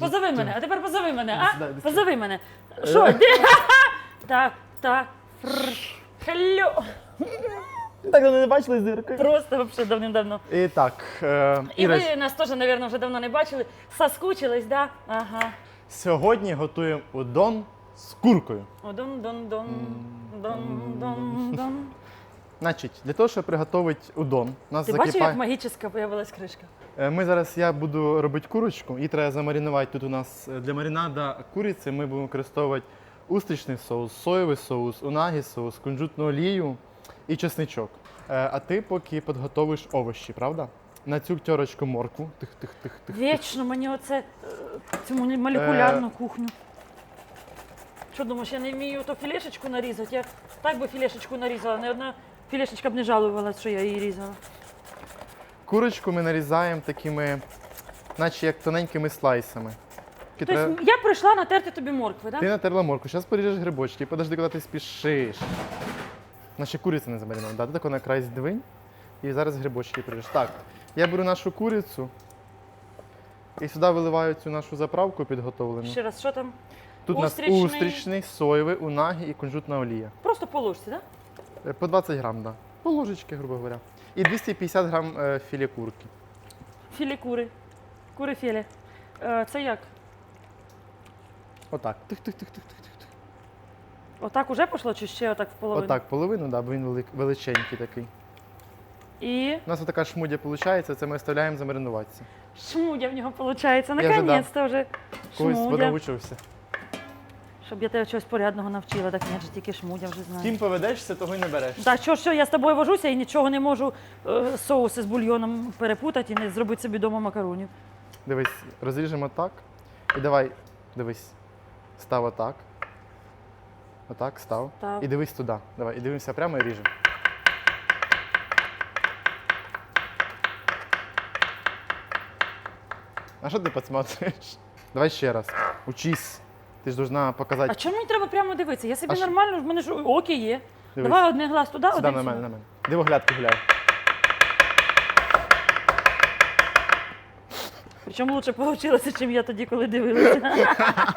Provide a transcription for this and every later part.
Позови тут. мене, а тепер позови мене, а? Позови мене. Що, де? Та, та, фр, хелло. Так вони не бачили з диркою. Просто вообще давним-давно. І так, е, І Іра, ви нас теж, мабуть, вже давно не бачили. Соскучились, да? Ага. сьогодні готуємо удон з куркою. О, дон Значить, для того, щоб приготувати удон, у нас Ти бачив, закипає. як магічна появилась кришка? Е, Ми зараз я буду робити курочку, її треба замаринувати. Тут у нас е, для маринада куриці ми будемо використовувати устричний соус, соєвий соус, унагі соус, кунжутну олію і чесничок. Е, А ти поки підготовиш овочі, правда? На цю терочку моркву. Тих, тих, тих, тих. Вічно мені оце цю молекулярну кухню. Що думаєш, я не вмію то філешечку нарізати? Я так би філешечку нарізала, не одна філешечка б не жалувалась, що я її різала. Курочку ми нарізаємо такими, наче як тоненькими слайсами. Тобто я прийшла натерти тобі моркви, так? Ти натерла морку, зараз поріжеш грибочки, подожди, куди ти спішиш. Наші куриця не замаринована. Да, ти тако на край здвинь і зараз грибочки поріжеш. Так, я беру нашу курицю і сюди виливаю цю нашу заправку підготовлену. Ще раз, що там? Тут у нас устричний. устричний, соєвий, унагі і кунжутна олія. Просто по ложці, так? Е, По 20 грам, да. По ложечки, грубо говоря. І 250 грам е, філе курки. Філі кури. Кури філі. Е, це як? Отак. Тих, тих, тих, тих, тих, тих. тих. Отак уже пішло, чи ще отак в половину? Отак, половину, да, бо він велик- величенький такий. І У нас така шмудя виходить, це ми оставляємо замаринуватися. шмудя в нього виходить. вже Наконець-то вже Когось шмудя. подовучився. Щоб я тебе чогось порядного навчила, так ні, ж тільки шмудя вже знаю. Ким поведешся, того й не береш. Так, що, що я з тобою вожуся і нічого не можу е, соуси з бульйоном перепутати і не зробити собі вдома макаронів. Дивись, розріжемо так. І давай, дивись, став отак. Отак, став. Став. І дивись туди. Давай, і дивимося прямо і ріжемо. А що ти підсматриваєш? Давай ще раз. Учись. Ти ж должна показати. А чому мені треба прямо дивитися? Я собі А що? нормально, в мене ж оки є. Дивись. Давай один глаз туди, Сюди один на сюди. мене, на мене. Диво глядки гуляй. Причому лучше вийшло, ніж я тоді, коли дивилася.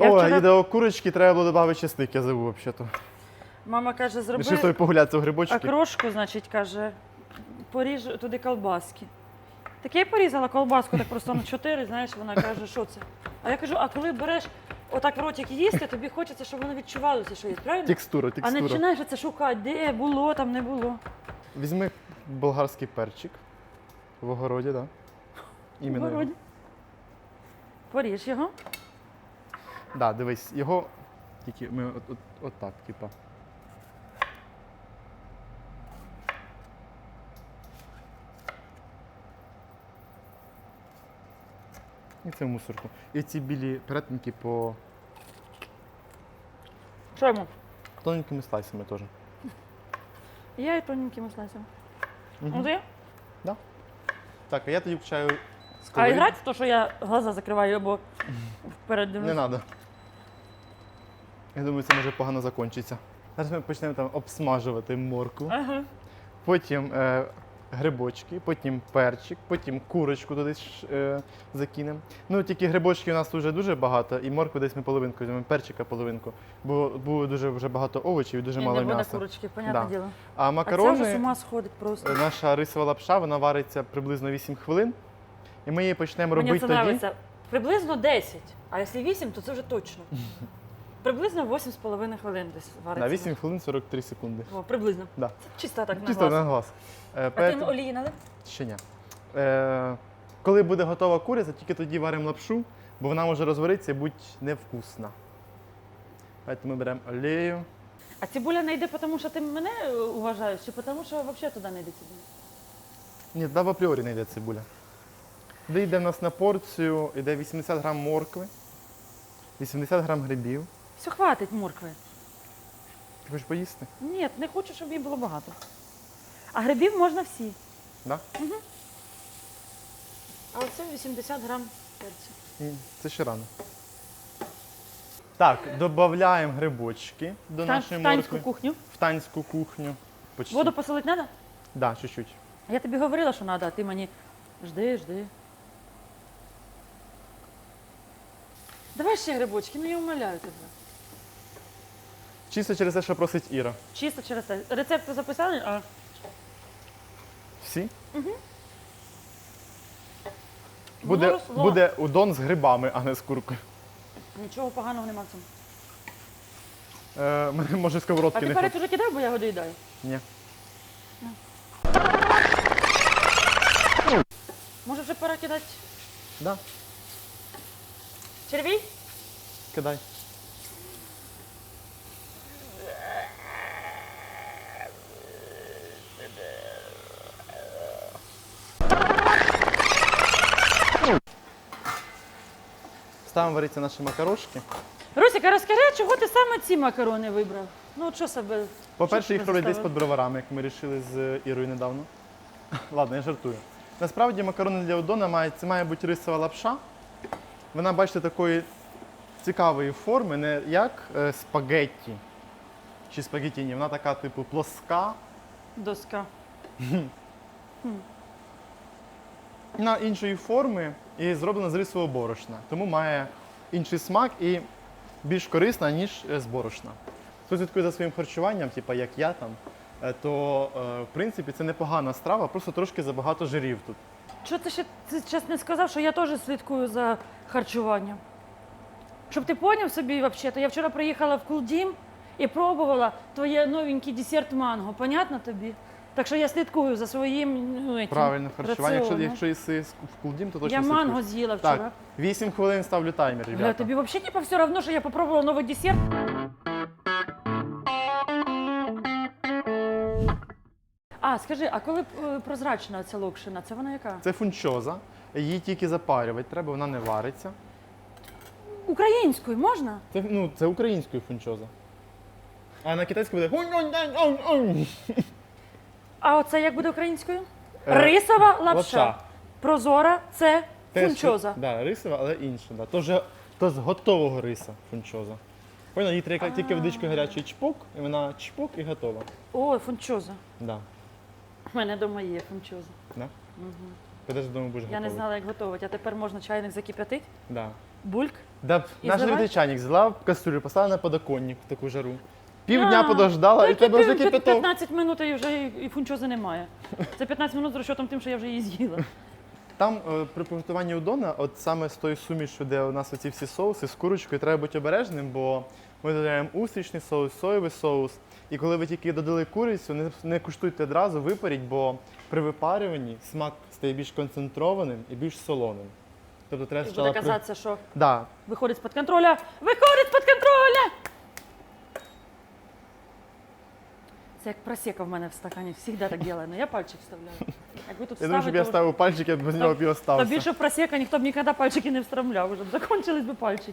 Я О, вчора- і до курочки треба було додати чесник, я забув взагалі. Мама каже, зроби собі погуляти у грибочки. окрошку, значить, каже, поріж туди колбаски. Так я й порізала колбаску, так просто на чотири, знаєш, вона каже, що це? А я кажу, а коли береш отак в ротик їсти, тобі хочеться, щоб воно відчувалося, що є, правильно? Текстура, А текстура. не починаєш це шукати, де було, там не було. Візьми болгарський перчик в огороді, так? Да? Іменно. Вроді. Поріж його. Да, дивись, його тільки ми от, от, от так, типа. І це в мусорку. І ці білі перетинки по Що йому? тоненькими слайсами теж. Я і тоненькими слайсами. Ну ти? Так, а я тоді включаю А сковорідку. грати в те, що я глаза закриваю або вперед Не дивлюсь. треба. Я думаю, це може погано закінчиться. Зараз ми почнемо там обсмажувати морку. Ага. потім е, грибочки, потім перчик, потім курочку туди е, закинемо. Ну тільки грибочки у нас вже дуже багато, і моркви десь ми половинку візьмемо, перчика половинку, бо було дуже вже багато овочів і дуже Ні, мало не м'яса. курочки, понятне Да. діло. А А це вже з ума сходить просто. наша рисова лапша, вона вариться приблизно 8 хвилин. І ми її почнемо Мені робити це тоді. Приблизно 10, а якщо 8, то це вже точно. Приблизно 8,5 хвилин десь вариться. На 8 хвилин 43 секунди. О, приблизно. Да. Це чисто так на Чисто глаз. на глаз. Е, А ти поэтому- олії налив? Ще ні. Е, коли буде готова куриця, тільки тоді варимо лапшу, бо вона може розваритися і бути невкусна. Тому ми беремо олію. А цибуля не йде, тому що ти мене е, уважаєш, чи тому що взагалі туди не йде цибуля? Ні, да в апріорі не йде цибуля. Де йде в нас на порцію, йде 80 грам моркви, 80 грам грибів. Все, хватить моркви. Ти хочеш поїсти? Ні, не хочу, щоб її було багато. А грибів можна всі. Да? А оце 80 грам перцю. Ні, Це ще рано. Так, додаємо грибочки до Тан- нашої в танську моркви. кухню. В танську кухню. Почти. Воду посолити треба? Да, чуть-чуть. Я тобі говорила, що треба, а ти мені жди, жди. Давай ще грибочки, ну я умоляю тебе. Чисто через те, що просить Іра. Чисто через те. Рецепт записали? А Всі? Буде, росло. буде удон з грибами, а не з куркою. нічого поганого нема в цьому. Е, мене може А сковородки ти не перець хватить. уже кидав, бо я його доїдаю. Ні. Може вже пора кидати Да, червій? кидай. Ставимо варитися наші макарошки. Русіка, розкажи, чого ти саме ці макарони вибрав? Ну, от що себе. По-перше, їх роблять десь під броварами, як ми вирішили з Ірою недавно. Ладно, я жартую. Насправді макарони для удона мають, це має бути рисова лапша. Вона, бачите, такої цікавої форми, не як е, спагетті чи спагеттіні. Вона така, типу, плоска. Доска. Вона іншої форми і зроблена з рисового борошна. Тому має інший смак і більш корисна, ніж е, з борошна. Хто слідкує за своїм харчуванням, типу як я там, е, то е, в принципі це непогана страва, просто трошки забагато жирів тут. Що ти ще ти не сказав, що я теж слідкую за харчуванням? Щоб ти поняв собі, взагалі, то я вчора приїхала в Кулдім і пробувала твоє новенький десерт манго. Понятно тобі? Так що я слідкую за своїм ну, Правильне харчування. Якщо, раціоном. якщо їси в кулдім, то точно Я слідкуєш. манго з'їла вчора. Так, 8 хвилин ставлю таймер, Бля, ребята. тобі взагалі типа все одно, що я попробувала новий десерт. А, скажи, а коли е, прозрачна ця локшина, це вона яка? Це фунчоза. Її тільки запарювати треба, вона не вариться. Українською можна? Це, ну, це українською фунчоза. А на китайську буде. А оце як буде українською? Е, Рисова лапша. лапша. Прозора це Теж, фунчоза. Да, рисова, але інша. Да. То, вже, то з готового риса фунчоза. Поняла, їй треба тільки водичкою гарячий чпок, і вона чпок і готова. О, фунчоза. Да. У мене вдома є фунчоза. Да? Підеш додому будеш Я не готовий. знала, як готувати. А тепер можна чайник закип'ятити, Да. бульк. Да, І наш зливаєш? чайник взяла в кастрюлю, поставила на подоконник в таку жару. Півдня А, подождала, і тебе вже кипяток. 15 минут і вже і і фунчози немає. Це 15 минут з розчотом тим, що я вже її з'їла. Там е, при приготуванні удона, от саме з тою сумішю, де у нас оці всі соуси з курочкою, треба бути обережним, бо ми додаємо устрічний соус, соєвий соус. І коли ви тільки додали курицю, не, не куштуйте одразу, випаріть, бо при випарюванні смак стає більш концентрованим і більш солоним. Тобто треба І буде спочатку... при- казатися, що Да. виходить з-під контроля. Виходить з-під контроля! Це як просека в мене в стакані. Завжди так робить. Ну я пальчик вставляю. Як ви тут Я думаю, щоб я ставив пальчик, я б без нього б і Та остався. більше просека ніхто б ніколи пальчики не встромляв. Вже б закончились би пальчики.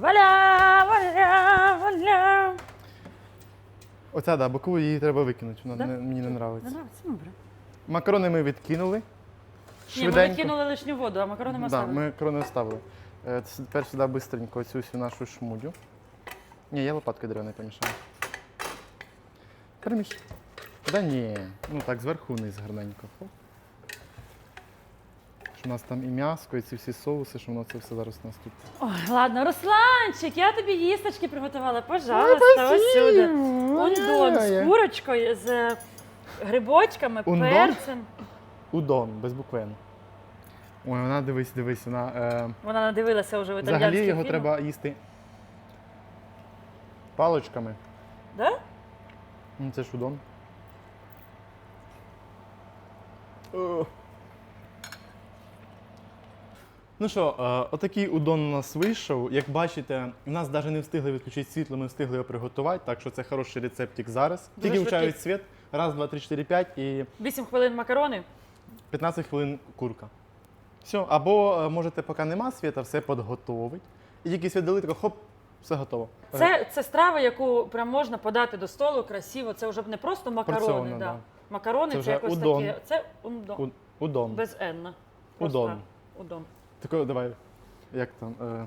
Валя, валя, валя. Оця, да, бокову її треба викинути, вона Да? не, мені не Не подобається. нравиться? Ну, добре. Макарони ми відкинули. Ні, ми Швиденько. відкинули лишню воду, а макарони ми Да, оставили. макарони вставили. Е, Тепер сюди бистренько цю всю нашу шмудю. Ні, я лопаткою деревною помішаю. Переміш. Да ні. Ну так, зверху вниз гарненько. Хоп. У нас там і м'яско, і ці всі соуси, що воно це все зараз у нас тут. Ой, ладно, Русланчик, я тобі їсточки приготувала. Пожалуйста, ось сюди. Ундон з курочкою, з грибочками, Ундон? перцем. Удон, без букви Н. Ой, вона дивись, дивись, вона. Е, Вона надивилася вже в італійських взагалі його фільмах. треба їсти паличками. Да? Ну, Це ж удон. О. Ну що, е, отакий удон у нас вийшов. Як бачите, у нас навіть не встигли відключити світло, ми встигли його приготувати, так що це хороший рецептик зараз. Дуже Тільки швидкий. включають світ. Раз, два, три, чотири, п'ять і 8 хвилин макарони. 15 хвилин курка. Все, або е, можете, поки нема світа, все підготовить. І тільки світ дали, хоп, все готово. Е, Це, це страва, яку прям можна подати до столу красиво. Це вже не просто макарони. Да. да. Макарони Це це, якось удон. таке. Це ундон. У- удон. Без енна. Удон. Удон. Тако, давай. Як там? Е...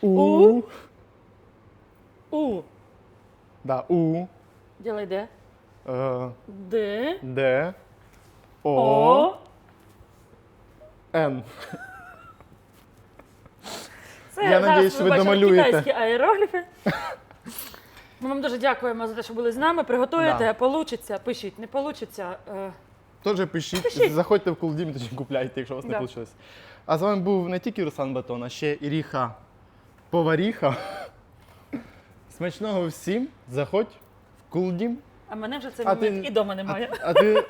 У. У. Да, у. Ділай де? Е, Д. Д. О. Н. Це Я надіюсь, ми ви бачимо домалюєте. китайські аерогліфи. Ми вам дуже дякуємо за те, що були з нами. Приготуєте, Да. получиться, пишіть, не получиться. е, Теж пишіть, Пишіть. заходьте в Кулдім, тоді купляйте, якщо у вас не Да. вийшло. А з вами був не тільки Руслан Батон, а ще Іріха Поваріха. Смачного всім. Заходь в Кулдім. А мене вже цей А момент ти- і дома немає. А ти.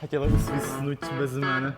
Aquela que se visse noite da semana.